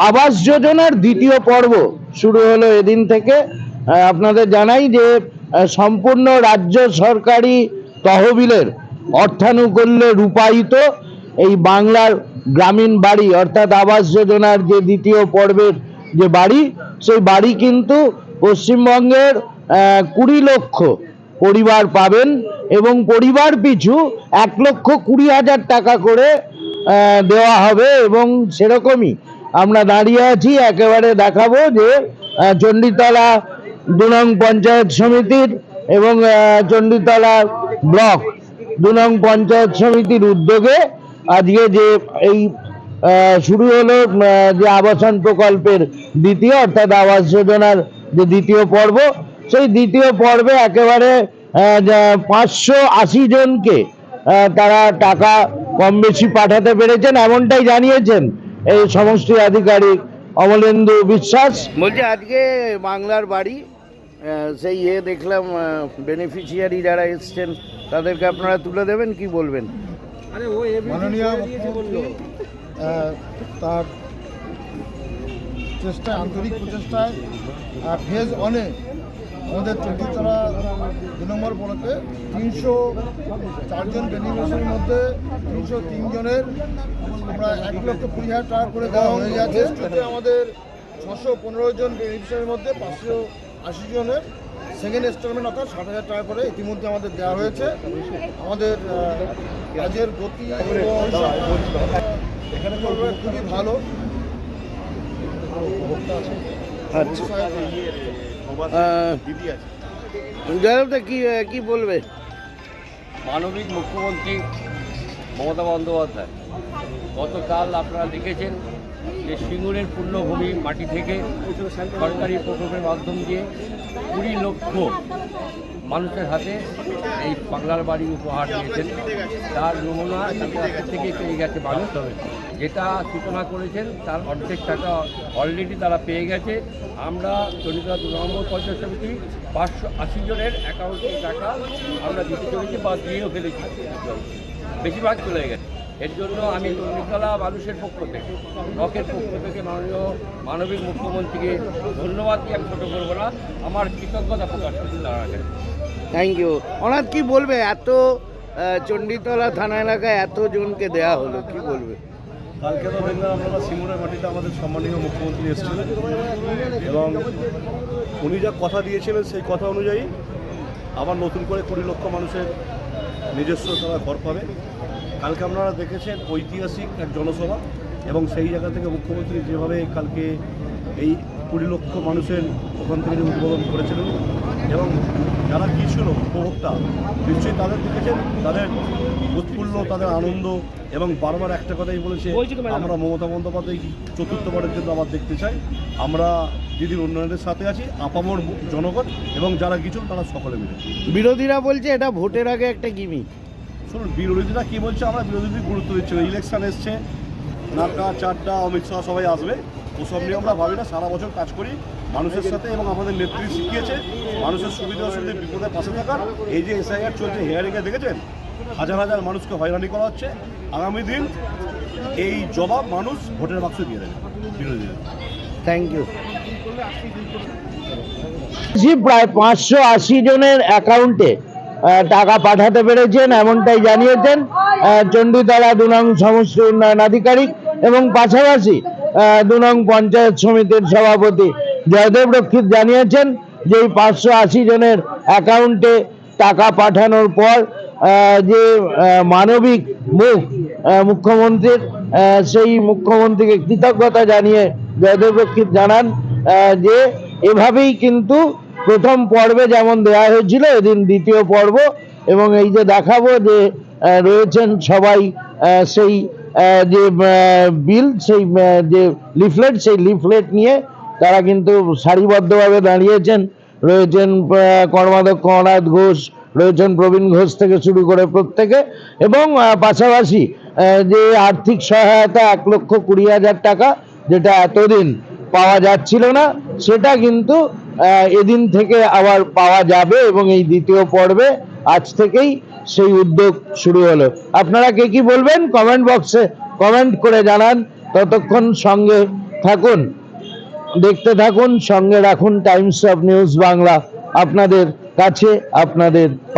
আবাস যোজনার দ্বিতীয় পর্ব শুরু হলো এদিন থেকে। আপনাদের জানাই যে সম্পূর্ণ রাজ্য সরকারি তহবিলের অর্থানুকূল্যে রূপায়িত এই বাংলার গ্রামীণ বাড়ি, অর্থাৎ আবাস যোজনার যে দ্বিতীয় পর্বের যে বাড়ি, সেই বাড়ি কিন্তু পশ্চিমবঙ্গের কুড়ি লক্ষ পরিবার পাবেন এবং পরিবার পিছু এক লক্ষ কুড়ি হাজার টাকা করে দেওয়া হবে এবং সেরকমই আমরা দাঁড়িয়ে আছি, একেবারে দেখাবো যে চণ্ডীতলা দু নং পঞ্চায়েত সমিতির এবং চণ্ডীতলা ব্লক দু নং পঞ্চায়েত সমিতির উদ্যোগে আজকে যে এই শুরু হলো যে আবাসন প্রকল্পের দ্বিতীয়, অর্থাৎ আবাস যোজনার যে দ্বিতীয় পর্ব, সেই দ্বিতীয় পর্বে একেবারে পাঁচশো আশি জনকে তারা টাকা কম বেশি পাঠাতে পেরেছেন, এমনটাই জানিয়েছেন এই সমষ্টি আধিকারিক অমলেন্দু বিশ্বাস। বলছি আজকে বাংলার বাড়ি সেই ইয়ে দেখলাম বেনিফিশিয়ারি যারা এসছেন তাদেরকে আপনারা তুলে দেবেন কি বলবেন? তার চেষ্টায় আন্তরিক প্রচেষ্টায় ফেজ অনে আমাদের চব্বিশতলা দু নম্বর ব্লকে তিনশো চারজন বেনিফিশিয়ারির মধ্যে তিনশো তিনজনের আমরা এক লক্ষ কুড়ি হাজার টাকা করে দেওয়া হয়ে গেছে। আমাদের ছশো পনেরো জন বেনিফিশিয়ারির মধ্যে পাঁচশো আশি জনের সেকেন্ড ইনস্টলমেন্ট অর্থাৎ ষাট হাজার টাকা করে ইতিমধ্যে আমাদের দেওয়া হয়েছে। আমাদের কাজের গতি এখানে খুবই ভালো। আচ্ছা। কি বলবে? মানবিক মুখ্যমন্ত্রী মমতা বন্দ্যোপাধ্যায়, গতকাল আপনারা দেখেছেন যে সিঙ্গুরের পূর্ণভূমি মাটি থেকে সরকারি প্রকল্পের মাধ্যম দিয়ে কুড়ি লক্ষ মানুষের হাতে এই বাংলার বাড়ি উপহার দিয়েছেন। তার নমুনা থেকে পেয়ে গেছে মানুষ। যেটা সূচনা করেছেন, তার অর্ধেক টাকা অলরেডি তারা পেয়ে গেছে। আমরা চলিতা দু নম্বর পঞ্চায়েত সমিতি পাঁচশো আশি জনের অ্যাকাউন্টে টাকা আমরা দিতে চলেছি বা দিয়েও ফেলেছি। বেশিরভাগ চলে গেছে। এর জন্য আমি তরুণতলা মানুষের পক্ষ থেকে ব্লকের পক্ষ থেকে মাননীয় মানবিক মুখ্যমন্ত্রীকে ধন্যবাদ দিয়ে আমি ছোটো করব না আমার কৃতজ্ঞতা প্রকাশ করছি তার থ্যাংক ইউ অনাথ কি বলবে? এত চণ্ডীতলা থানা এলাকায় এত জনকে দেয়া হলো কি বলবে? কালকে তো দেখলাম আপনারা সিঙ্গুরের মাটিতে আমাদের সম্মানীয় মুখ্যমন্ত্রী এসেছিলেন এবং উনি যা কথা দিয়েছিলেন সেই কথা অনুযায়ী আবার নতুন করে কুড়ি লক্ষ মানুষের নিজস্ব তারা ঘর পাবে। কালকে আপনারা দেখেছেন ঐতিহাসিক এক জনসভা এবং সেই জায়গা থেকে মুখ্যমন্ত্রী যেভাবে কালকে এই কুড়ি লক্ষ মানুষের ওখান থেকে যে উদ্বোধন করেছিলেন এবং যারা গিয়েছিল উপভোক্তা নিশ্চয়ই তাদের দেখেছেন তাদের উৎফুল্ল তাদের আনন্দ এবং বারবার একটা কথাই বলেছে আমরা মমতা বন্দ্যোপাধ্যায় চতুর্থবারের জন্য আবার দেখতে চাই? আমরা দিদির উন্নয়নের সাথে আছি আপামর জনগণ এবং যারা গিয়েছিল তারা সকলে মিলে। বিরোধীরা বলছে এটা ভোটের আগে একটা গিমিক শুনুন বিরোধীরা কী বলছে আমরা বিরোধীদের গুরুত্ব দিচ্ছি না। ইলেকশন এসছে নাড্ডা চাড্ডা অমিত শাহ সবাই আসবে। ওসব নিয়ে আমরা ভাবি না সারা বছর কাজ করি মানুষের সাথে এবং আমাদের নেত্রী শিখিয়েছে মানুষের সুবিধা অসুবিধা বিপদে পাশে থাকার। এই যে এসআইআর চলছে হেয়ারিংয়ে দেখেছেন? হাজার হাজার মানুষকে হয়রানি করা হচ্ছে। আগামী দিন এই জবাব মানুষ ভোটের বাক্স দিয়ে দেবে বিরোধীদের। থ্যাংক ইউ জি প্রায় পাঁচশো আশি জনের অ্যাকাউন্টে টাকা পাঠাতে পেরেছেন, এমনটাই জানিয়েছেন চণ্ডীতলা দু নং সমষ্টি উন্নয়ন আধিকারিক এবং পাশাপাশি দু নং পঞ্চায়েত সমিতির সভাপতি জয়দেব রক্ষিত জানিয়েছেন যে এই পাঁচশো আশি জনের অ্যাকাউন্টে টাকা পাঠানোর পর যে মানবিক মুখ মুখ্যমন্ত্রীর সেই মুখ্যমন্ত্রীকে কৃতজ্ঞতা জানিয়ে জয়দেব রক্ষিত জানান যে এভাবেই কিন্তু প্রথম পর্বে যেমন দেওয়া হয়েছিল, এদিন দ্বিতীয় পর্ব, এবং এই যে দেখাবো যে রয়েছেন সবাই সেই যে বিল, সেই যে লিফলেট, সেই লিফলেট নিয়ে তারা কিন্তু সারিবদ্ধভাবে দাঁড়িয়েছেন। রয়েছেন কর্মাধ্যক্ষ অনাথ ঘোষ, রয়েছেন প্রবীণ ঘোষ থেকে শুরু করে প্রত্যেকে, এবং পাশাপাশি যে আর্থিক সহায়তা এক লক্ষ কুড়ি হাজার টাকা, যেটা এতদিন পাওয়া যাচ্ছিল না, সেটা কিন্তু এদিন থেকে আবার পাওয়া যাবে এবং এই দ্বিতীয় পর্বে আজ থেকেই সেই উদ্যোগ শুরু হলো। আপনারা কে কি বলবেন? কমেন্ট বক্সে কমেন্ট করে জানান। ততক্ষণ সঙ্গে থাকুন। দেখতে থাকুন, সঙ্গে রাখুন টাইমস অফ নিউজ বাংলা আপনাদের কাছে, আপনাদের